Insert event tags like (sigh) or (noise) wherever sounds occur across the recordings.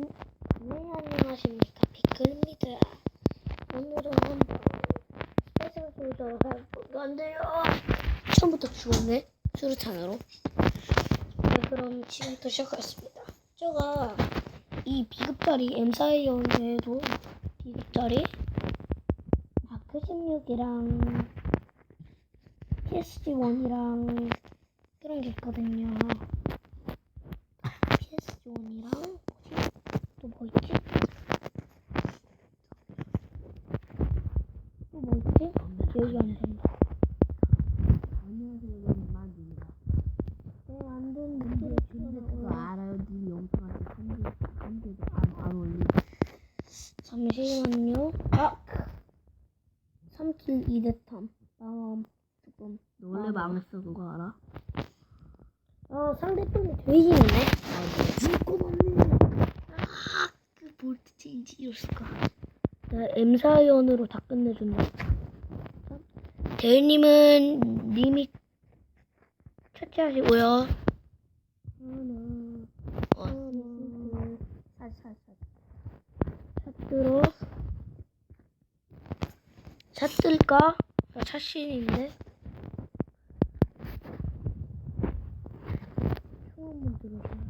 안, 네, 안녕하십니까. 피클입니다. 오늘은 회사 조절 해볼 건데요. 처음부터 죽었네. 수류탄으로. 네, 그럼 지금부터 시작하겠습니다. 제가 이 비급자리 M4A1에도 비급자리 마크 16이랑 PSG1이랑 그런 게 있거든요. PS1이랑 뭐지? 또 뭐 있지? 또 뭐 있지? 기억이 안 된다. 안녕하세요, 저는 만두입니다. 네, 근데 문제를 근데 그거. 알아요? 니 영상한테 한 개, 한 개도 안, 안 올리고. 잠시만요. 아! 3킬 2대탐. 아, 조금. 너 원래 아, 망했어, 그거 알아? 아, 상대편이 돼지네. 아, 진짜 없네. 볼트 체인지 이럴수가. 네, M4연으로 다 끝내준다. 대리님은 님이 처치하시고요. 하나, 어. 샷들어. 샷들까? 나 샷신인데. 총 한번 들어줘.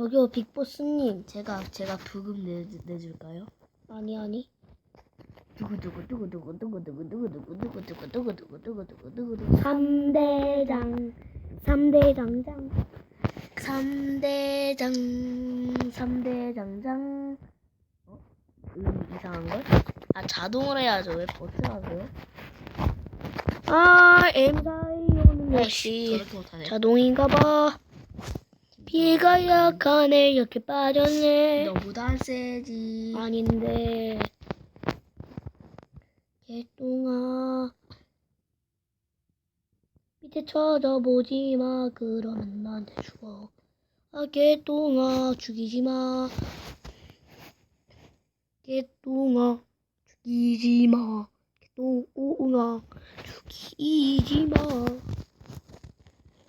저기요, 빅보스님. 제가, 제가 부금 내, 내줄까요? 아니, 아니. 두구 두구, 두구 두구, 두구 두구, 두구 두구, 두구 두구, 두구 두구, 두구 두구, 두구두구. 3대장, 3대장장. 3대장, 3대장장. 어? 음, 이상한걸? 아, 자동으로 해야죠. 왜 버튼 하세요? 아, M4A는 역시. 자동인가봐. 비가 약하네, 이렇게 빠졌네. 너보다 안 세지. 아닌데. 개똥아. 쳐다보지 마. 그러면 나한테 죽어. 아, 개똥아. 죽이지 마. 개똥아. 죽이지 마. 개똥아. 죽이지 마.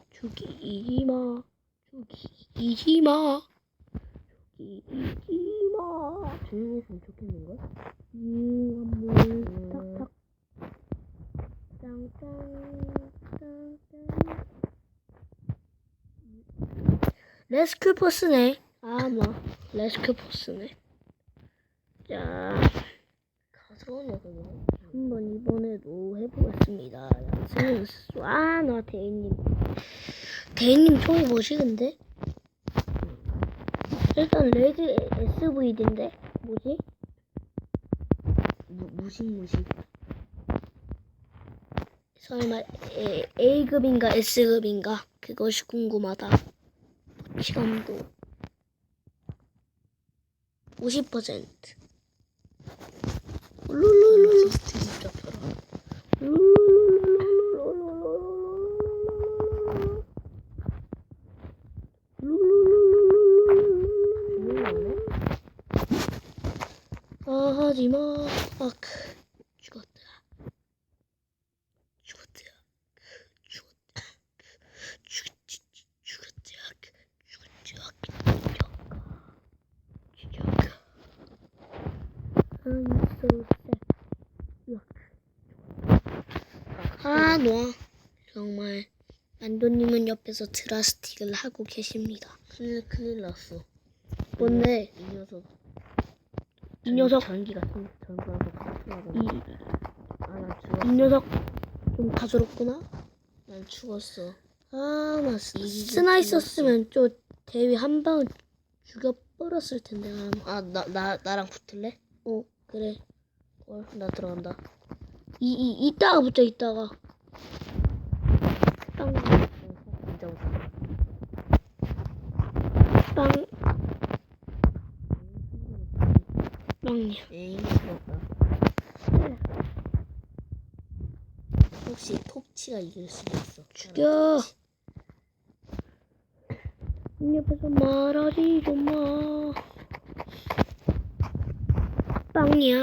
죽이지 마. 죽이지 마. 죽이지 마. 조용히 했으면 좋겠는걸? 음, 탁탁. 짱짱짱짱. 레스큐 포스네. 아, 뭐. 레스큐 포스네. 자, 가스러운 녀석이네. 한번 이번에도 해보겠습니다. 양승은 쏴, 나 대인님. 대인님 총이 뭐지, 근데? 일단 레드 SVD인데? 뭐지? 무, 무식 무식. 설마 A급인가 S급인가 그것이 궁금하다. 실험도 50% 룰루루루 하지마 아크 만도님은 옆에서 드라스틱을 하고 계십니다 큰일, 큰일 났어. 뭔데 이 녀석. 이 녀석 전기가 통, 전기가 통 이, 아, 난이 죽었어. 녀석 좀 가소롭구나 난 죽었어. 아, 나 스나 있었으면 저 대위 한 방을 죽여 버렸을 텐데 나. 아, 나, 나, 나랑 붙을래? 어, 그래. 어, 나 들어간다. 이, 이 이따가 붙자 이따가. 빵, 무서워. 빵. 에임 죽었다. 혹시 톱치가 이길 수도 있어. 죽여. 이 옆에서 말하지 좀 마. 빵이야.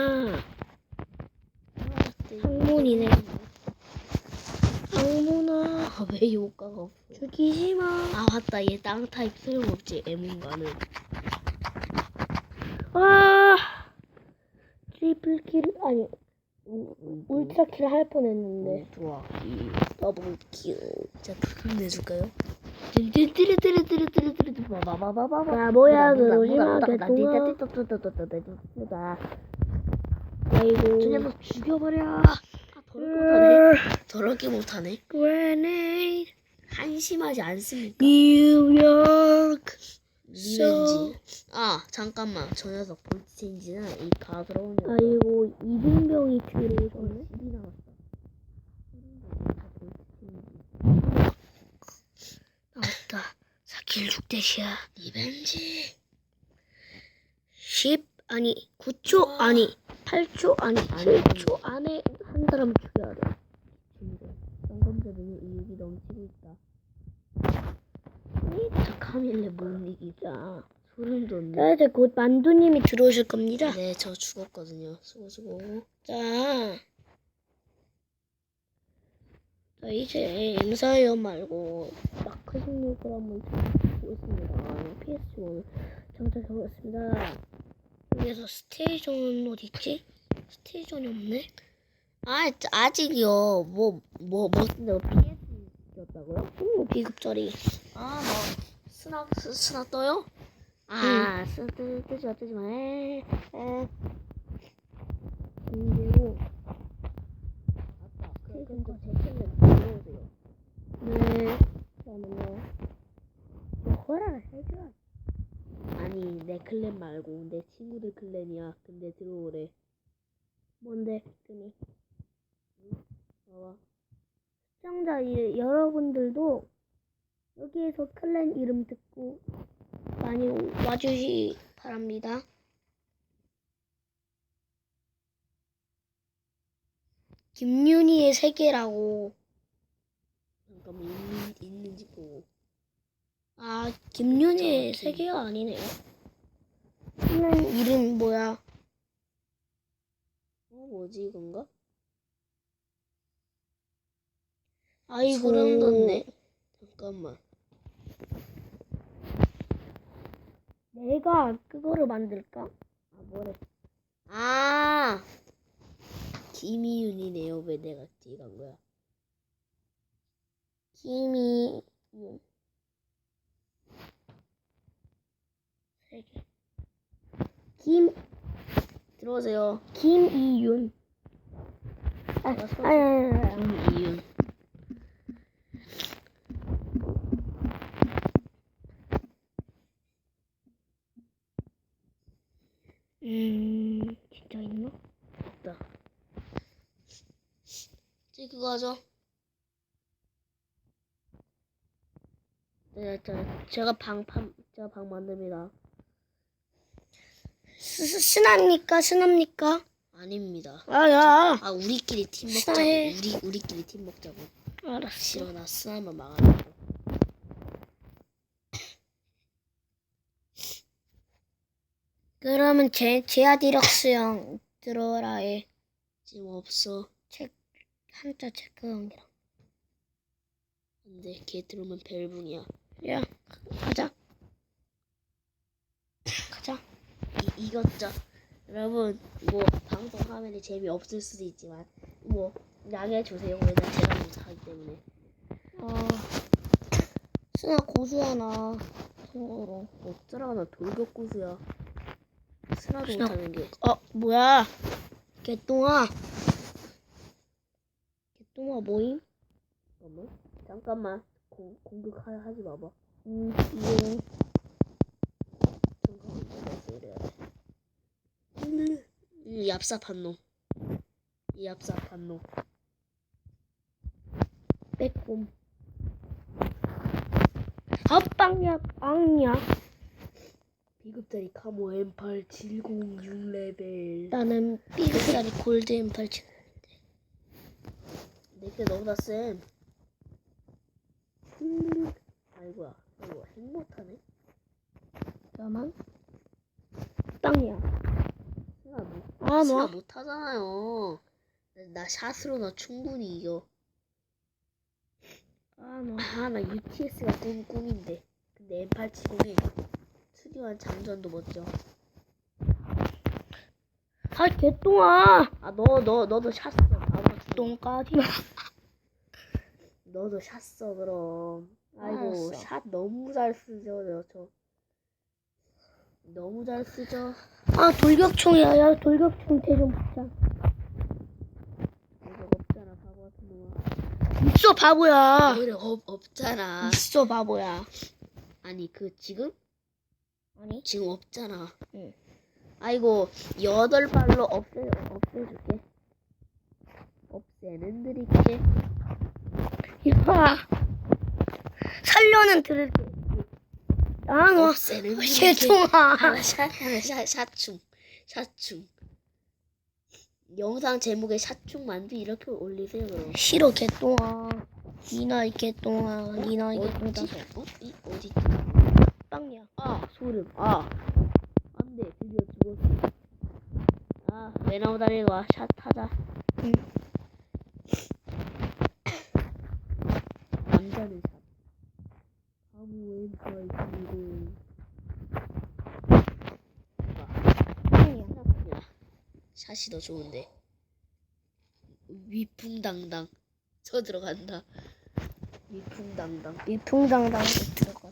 항문이네. 왜 효과가 없어? 죽이지 마. 아 맞다 얘 땅 타입 소용없지 에문가는 와. 트리플 킬 아니 울트라 킬 할 뻔했는데. 좋아 더블 킬. 자 부금 내줄까요? 더럽게 못하네 더럽게 못하네 그레네이드. 한심하지 않습니까? 뉴욕. 리벤지 아 잠깐만 저 녀석 볼트체인지는 이 가스러운 녀석 아이고 이등병이 들어오셨네. 일이 나왔어 나왔다. 4킬 6대시야. 리벤지 10 아니 9초 아니 8초 아니 아니, 7초 안에 한 사람 죽여야 돼. 쌍검들은 의욕이 넘치고 있다 저 카밀레 못 이기자 소름 돋네 자 이제 곧 만두님이 들어오실 겁니다. 네, 저 죽었거든요. 수고 수고. 자, 자 이제 엠사이어 말고 마크 16을 한번 보겠습니다. PS1 장착해보겠습니다. 여기서 스테이션은 어딨지? 스테이션이 없네. 아, 아직이요. 뭐, 뭐, 뭐, 뭐 PS였다고요? 오, 비급자리. 아, 뭐, 스나, 스, 스나 떠요? 아, 스, 뜨, 뜨지 마, 뜨지 마. 에, 에. 그리고 맞다. 그, 그럼 그 제템을 들어오세요. 네. 그러면요. 뭐 허락을 해줘야 아니, 내 클랜 말고 내 친구들 클랜이야. 근데 들어오래. 뭔데, 뜸이. 봐봐. 시청자 이- 여러분들도 여기에서 클랜 이름 듣고 많이 오- 와주시 바랍니다. 김윤희의 세계라고. 잠깐만, 있는, 있는지 보고. 아, 김윤희의 세계가 아니네요. 클랜 이름 뭐야? 어, 뭐지, 이건가? 아이고. 소름 돋네. 잠깐만. 내가 그거를 만들까? 아 뭐래? 아 김희윤이네요. 왜 내가 간 거야? 김이 세계. 김 들어오세요. 김이윤. 아. 아, 아, 아, 아. 김희윤. 음, 진짜 있나? 없다. 이제 그거 하죠. 네, 저, 제가 방, 판, 제가 방 만듭니다. 스, 스, 스납니까? 스납니까? 아닙니다. 아, 야. 아, 우리끼리 팀 먹자고. 우리, 우리끼리 팀 먹자고. 알았어. 싫어, 나 스나만 막아놓고. 그러면 제, 제아 디럭스 형 들어오라 해. 지금 없어. 한자 체크형이랑. 안 돼. 걔 들어오면 벨붕이야. 야. 가자. 이, 이것저 여러분 뭐 방송 화면이 재미없을 수도 있지만 뭐 양해해 주세요 왜냐면 제가 못하기 때문에 어, 스나 고수야, 나. 참고로. 어쩌라고 나 돌격구수야 스나도 스나. 못하는 게 어, 뭐야. 개똥아. 개똥아 뭐임? 잠깐만 잠깐만 공, 공격하지 마봐 음, 이용. 잠깐만 내가 이래야 돼 음, 얍삽한 놈 이 얍삽한 놈 빼꼼. 합방약, 악약. 비급다리 카모 M8 706 레벨 나는 삐그다리 골드엔 팔찌. 내게 너보다 쌤 음, 아이고야 아이고 핵 못하네 잠깐만. 땅이야. 스나 뭐 아, 아, 스나 뭐? 못하잖아요. 나 샷으로 나 충분히 이겨. 아, 너. 아, 나 UTS가 꿈, 꿈인데. 근데 M870에 수리한 장전도 멋져. 아, 개똥아. 아, 너, 너, 너도 샷 써. 놈. 똥까지 마. 너도 샷 써, 그럼. 아이고, 알았어. 샷 너무 잘 쓰죠, 저. 저. 너무 잘 쓰죠. 아, 돌격총이야. 야, 돌격총 대좀 붙자. 이거 없잖아, 바보 같은 놈아. 있어, 바보야. 그래, 없, 없잖아. 있어, 바보야. 아니, 그, 지금? 아니? 지금 없잖아. 응. 아이고, 여덟 발로 없애, 없애줄게. 없애는 드릴게. 야. 살려는 들을게. 아, 너. 없애는. 하나 샷, 하나 샷, 샷충. 샷충. 영상 제목에 샷충 만두 이렇게 올리세요. 싫어, 개똥아. 니나, 이 개똥아. 니나, 이 개똥아. 어디, 어? 이, 어디? 빵이야. 아, 소름. 아. 안 돼, 드디어 죽었어. 아, 왜 나오다니, 와, 샷 하자. 응. 남자는 샷. 아무 왼가 있고. 빵이야. 야, 샷이 더 좋은데. 위풍당당. 저 들어간다. 위풍당당. 위풍당당 들어가.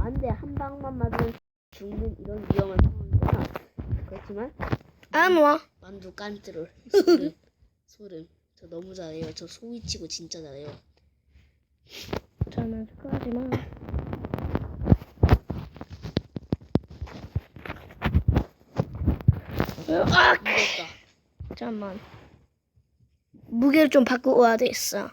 안 돼, 한 방만 맞으면 죽는 이런 위험한 상황이구나. 그렇지만, 안 와. 만두 깐뜨롤. 소름. (laughs) 소름. 저 너무 잘해요. 저 소위치고 진짜 잘해요. 저는 하지 마. 아, 이겼다. 잠깐만. 무게를 좀 바꾸고 와야 되겠어.